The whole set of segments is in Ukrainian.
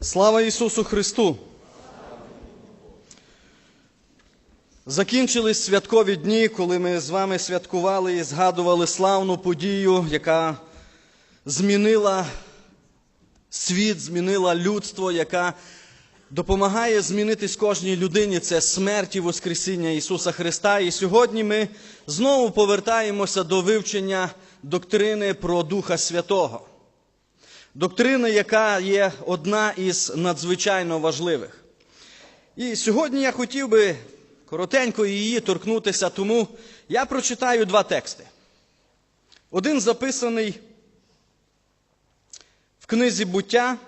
Слава Ісусу Христу! Закінчились святкові дні, коли ми з вами святкували і згадували славну подію, яка змінила світ, змінила людство, яка допомагає змінитись кожній людині. Це смерть і Воскресіння Ісуса Христа. І сьогодні ми знову повертаємося до вивчення доктрини про Духа Святого. Доктрина, яка є одна із надзвичайно важливих. І сьогодні я хотів би коротенько її торкнутися, тому я прочитаю два тексти. Один записаний в книзі буття,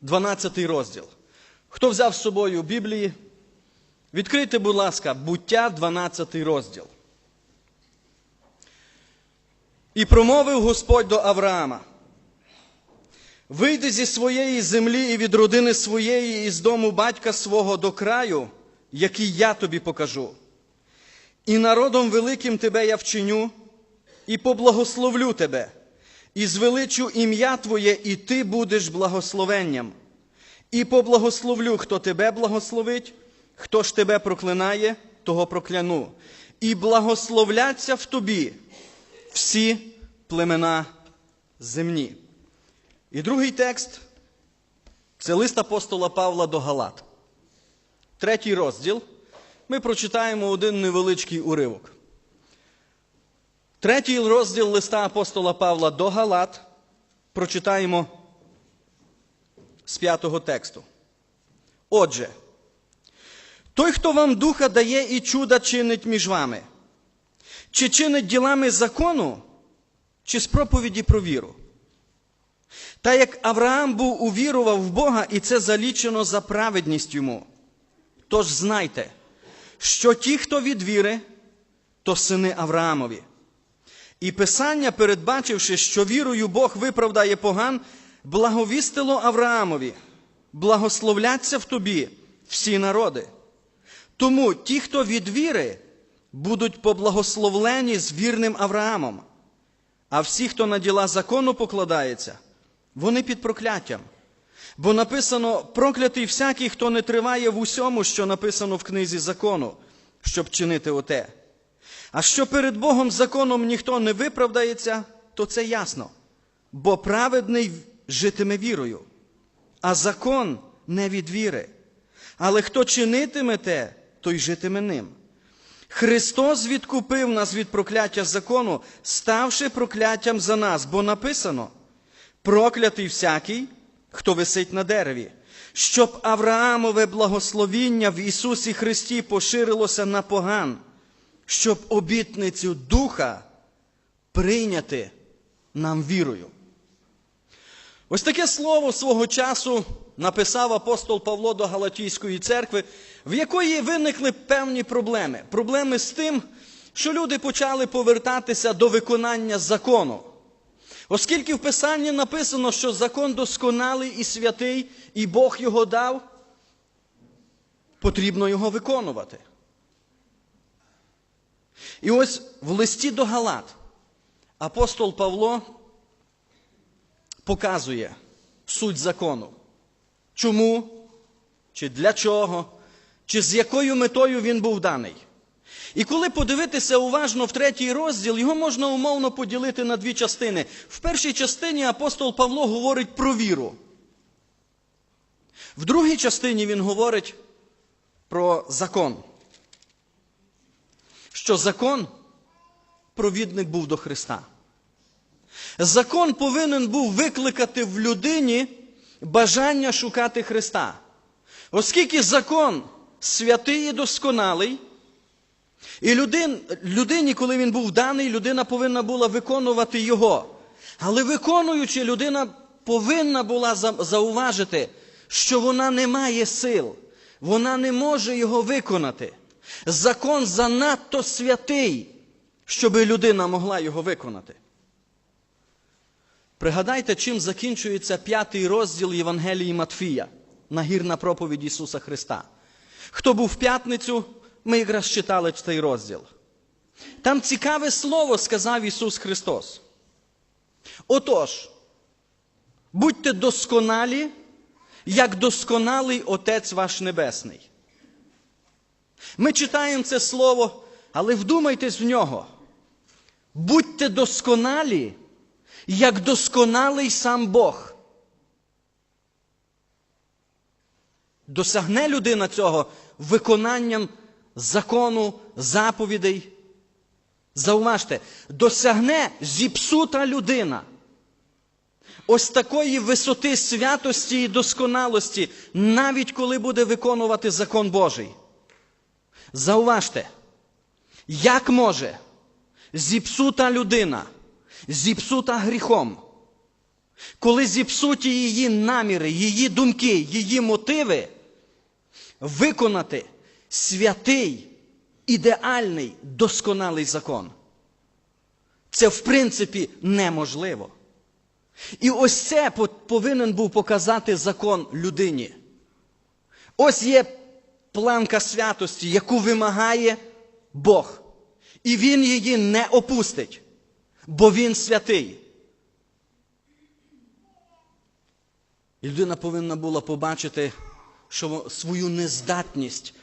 12 розділ. Хто взяв з собою Біблії? Відкрийте, будь ласка, буття, 12 розділ. І промовив Господь до Авраама: Вийди зі своєї землі і від родини своєї, і з дому батька свого до краю, який я тобі покажу. І народом великим тебе я вчиню, і поблагословлю тебе, і звеличу ім'я Твоє, і ти будеш благословенням. І поблагословлю, хто тебе благословить, хто ж тебе проклинає, того прокляну. І благословляться в тобі всі племена земні. І другий текст це лист апостола Павла до Галат. Третій розділ. Ми прочитаємо один невеличкий уривок. Третій розділ листа апостола Павла до Галат. Прочитаємо з п'ятого тексту. Отже, той, хто вам духа дає і чуда чинить між вами, чи чинить ділами закону, чи з проповіді про віру. Та як Авраам був увірував в Бога, і це залічено за праведність йому. Тож знайте, що ті, хто від віри, то сини Авраамові. І Писання, передбачивши, що вірою Бог виправдає поган, благовістило Авраамові, благословляться в тобі всі народи. Тому ті, хто від віри, будуть поблагословлені з вірним Авраамом. А всі, хто на діла закону покладається, вони під прокляттям. Бо написано проклятий всякий, хто не триває в усьому, що написано в книзі закону, щоб чинити оте. А що перед Богом законом ніхто не виправдається, то це ясно. Бо праведний житиме вірою, а закон не від віри. Але хто чинитиме те, той житиме ним. Христос відкупив нас від прокляття закону, ставши прокляттям за нас, бо написано: проклятий всякий, хто висить на дереві, щоб Авраамове благословіння в Ісусі Христі поширилося на поган, щоб обітницю Духа прийняти нам вірою. Ось таке слово свого часу написав апостол Павло до Галатійської церкви, в якої виникли певні проблеми. Проблеми з тим, що люди почали повертатися до виконання закону. Оскільки в Писанні написано, що закон досконалий і святий, і Бог його дав, потрібно його виконувати. І ось в листі до Галат апостол Павло показує суть закону. Чому, чи для чого, чи з якою метою він був даний. І коли подивитися уважно в третій розділ, його можна умовно поділити на дві частини. В першій частині апостол Павло говорить про віру. В другій частині він говорить про закон. Що закон провідник був до Христа. Закон повинен був викликати в людині бажання шукати Христа. Оскільки закон святий і досконалий, і людин, людині, коли він був даний, людина повинна була виконувати його. Але виконуючи, людина повинна була зауважити, що вона не має сил, вона не може його виконати. Закон занадто святий, щоб людина могла його виконати. Пригадайте, чим закінчується п'ятий розділ Євангелії Матфія, нагірна проповідь Ісуса Христа. Хто був в п'ятницю, ми якраз читали цей розділ. Там цікаве слово сказав Ісус Христос. Отож, Будьте досконалі, як досконалий Отець ваш Небесний. Ми читаємо це слово, але вдумайтесь в нього. Будьте досконалі, як досконалий сам Бог. Досягне людина цього виконанням закону, заповідей. Зауважте, досягне зіпсута людина. Ось такої висоти святості і досконалості, навіть коли буде виконувати закон Божий. Зауважте, як може зіпсута людина, зіпсута гріхом, коли зіпсуті її наміри, її думки, її мотиви, виконати святий, ідеальний, досконалий закон. Це, в принципі, неможливо. І ось це повинен був показати закон людині. Ось є планка святості, яку вимагає Бог. І Він її не опустить, бо Він святий. І людина повинна була побачити що свою нездатність,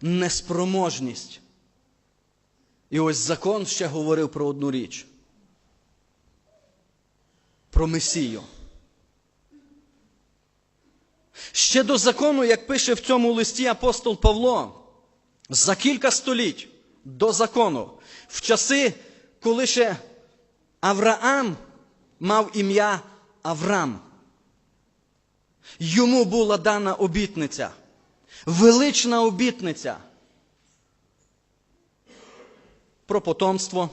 неспроможність. І ось закон ще говорив про одну річ. Про Месію. Ще до закону, як пише в цьому листі апостол Павло, за кілька століть до закону, в часи, коли ще Авраам мав ім'я Авраам. Йому була дана обітниця, велична обітниця про потомство,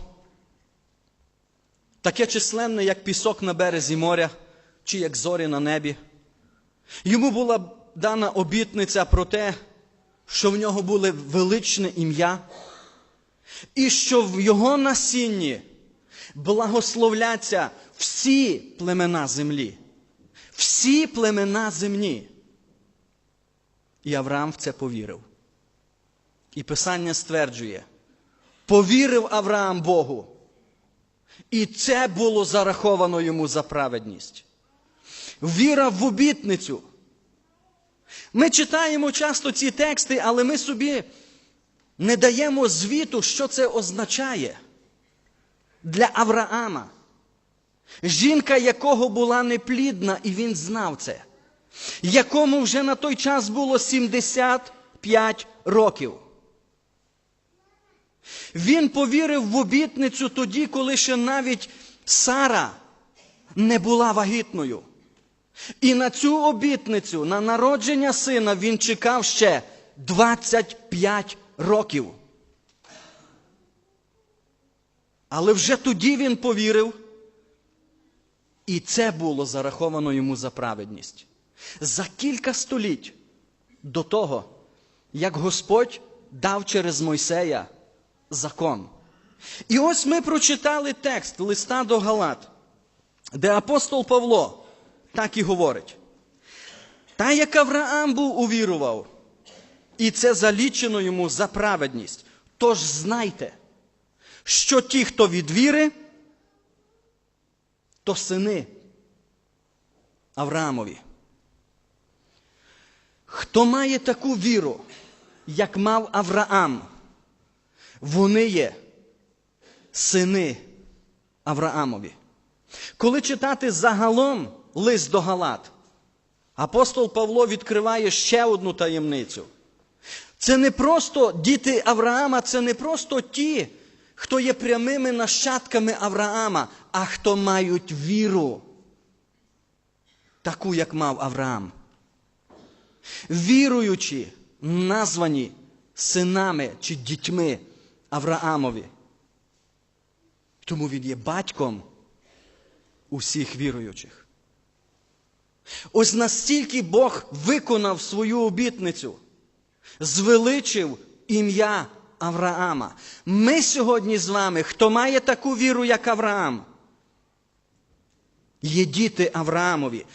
таке численне, як пісок на березі моря, чи як зорі на небі. Йому була дана обітниця про те, що в нього було величне ім'я, і що в його насінні благословляться всі племена землі всі племена земні. І Авраам в це повірив. І Писання стверджує, повірив Авраам Богу. І це було зараховано йому за праведність. Віра в обітницю. Ми читаємо часто ці тексти, але ми собі не даємо звіту, що це означає для Авраама жінка якого була неплідна, і він знав це, якому вже на той час було 75 років. Він повірив в обітницю тоді, коли ще навіть Сара не була вагітною. І на цю обітницю, на народження сина, він чекав ще 25 років. Але вже тоді він повірив, і це було зараховано йому за праведність. За кілька століть до того, як Господь дав через Мойсея закон. І ось ми прочитали текст листа до Галат, де апостол Павло так і говорить. Та як Авраам був увірував, і це залічено йому за праведність. Тож знайте, що ті, хто від віри, то сини Авраамові. Хто має таку віру, як мав Авраам, вони є сини Авраамові. Коли читати загалом лист до Галат, апостол Павло відкриває ще одну таємницю. Це не просто діти Авраама, це не просто ті, хто є прямими нащадками Авраама, а хто мають віру, таку, як мав Авраам. Віруючи, названі синами чи дітьми Авраамові. Тому він є батьком усіх віруючих. Ось настільки Бог виконав свою обітницю, звеличив ім'я Авраама. Ми сьогодні з вами, хто має таку віру, як Авраам, є діти Авраамові.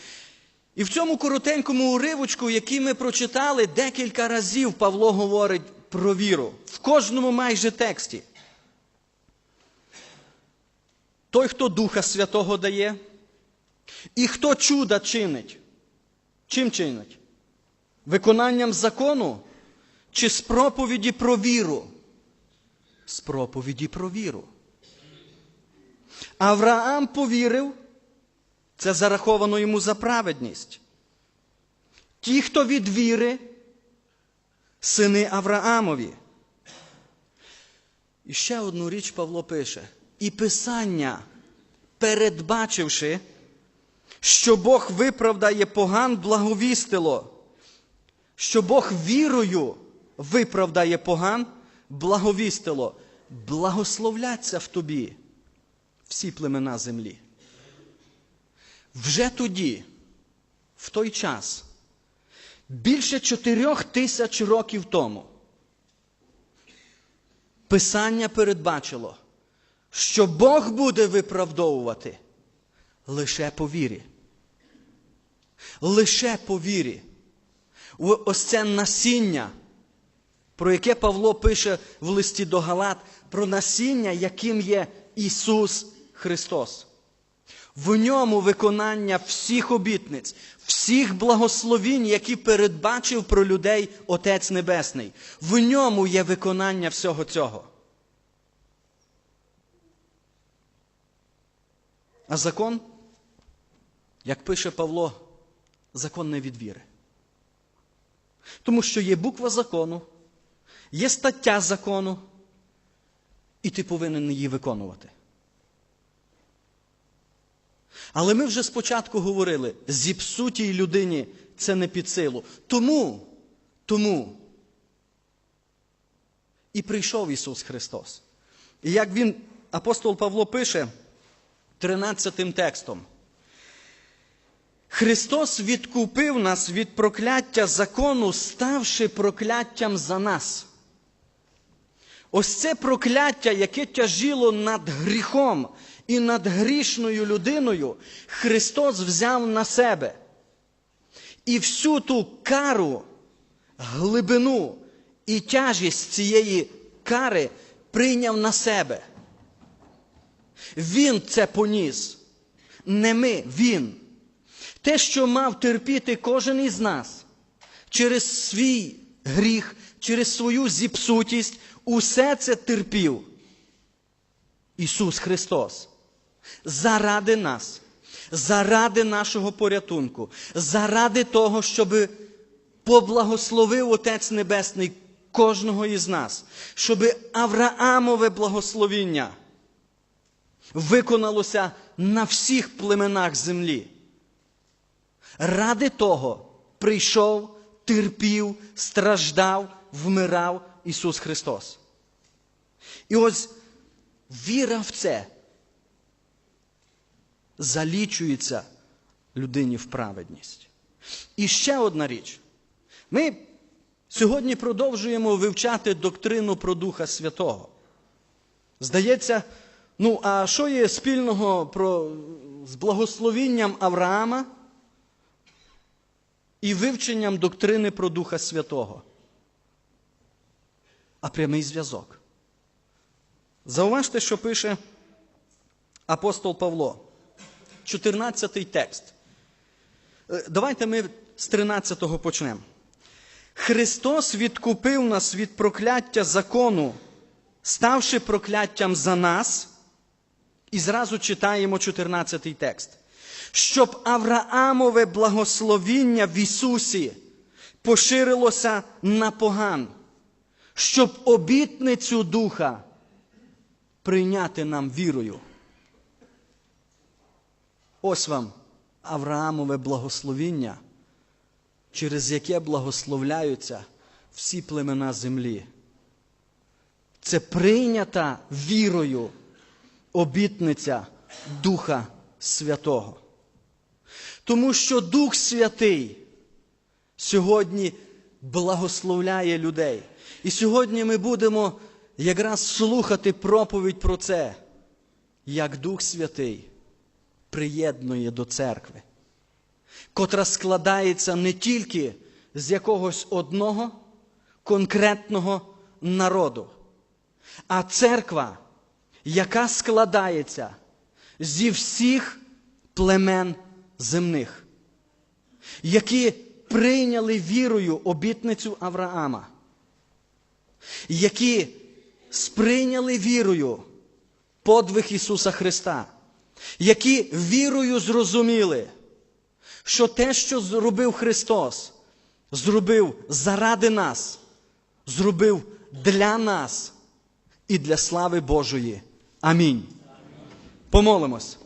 І в цьому коротенькому уривочку, який ми прочитали, декілька разів Павло говорить про віру. В кожному майже тексті. Той, хто Духа Святого дає, І хто чуда чинить? Чим чинить? Виконанням закону чи з проповіді про віру? З проповіді про віру. Авраам повірив, це зараховано йому за праведність. Ті, хто від віри, сини Авраамові. І ще одну річ Павло пише. І Писання, передбачивши, що Бог виправдає поган, благовістило, що Бог вірою виправдає поган, благовістило, благословляться в тобі всі племена землі. Вже тоді, в той час, більше чотирьох тисяч років тому, Писання передбачило, що Бог буде виправдовувати лише по вірі. Лише по вірі. Ось це насіння, про яке Павло пише в листі до Галат, про насіння, яким є Ісус Христос. В ньому виконання всіх обітниць, всіх благословінь, які передбачив про людей Отець Небесний. В ньому є виконання всього цього. А закон, як пише Павло, закон не від віри. Тому що є буква закону, є стаття закону, і ти повинен її виконувати. Але ми вже спочатку говорили, зіпсутій людині це не під силу. Тому, тому і прийшов Ісус Христос. І як він, апостол Павло пише 13 текстом. Христос відкупив нас від прокляття закону, ставши прокляттям за нас. Ось це прокляття, яке тяжило над гріхом і над грішною людиною, Христос взяв на себе. І всю ту кару, глибину і тяжість цієї кари прийняв на себе. Він це поніс. Не ми, він. Те, що мав терпіти кожен із нас через свій гріх, через свою зіпсутість, усе це терпів. Ісус Христос. Заради нас, заради нашого порятунку, заради того, щоб поблагословив Отець Небесний кожного із нас, щоб Авраамове благословіння виконалося на всіх племенах землі. Ради того прийшов, терпів, страждав, вмирав Ісус Христос. І ось віра в це залічується людині в праведність. І ще одна річ. Ми сьогодні продовжуємо вивчати доктрину про Духа Святого. Здається, ну а що є спільного про, з благословінням Авраама і вивченням доктрини про Духа Святого? А прямий зв'язок. Зауважте, що пише апостол Павло. 14 текст. Е, Давайте ми з 13-го почнемо. Христос відкупив нас від прокляття закону, ставши прокляттям за нас. І зразу читаємо 14 текст. Щоб Авраамове благословіння в Ісусі поширилося на поган, щоб обітницю Духа прийняти нам вірою. Ось вам Авраамове благословіння, через яке благословляються всі племена землі. Це прийнята вірою обітниця Духа Святого. Тому що Дух Святий сьогодні благословляє людей. І сьогодні ми будемо якраз слухати проповідь про це, як Дух Святий приєднує до церкви, котра складається не тільки з якогось одного конкретного народу, а церква, яка складається зі всіх племен земних, які прийняли вірою обітницю Авраама, які сприйняли вірою подвиг Ісуса Христа, які вірою зрозуміли, що те, що зробив Христос, зробив заради нас, зробив для нас і для слави Божої. Амінь. Помолимось.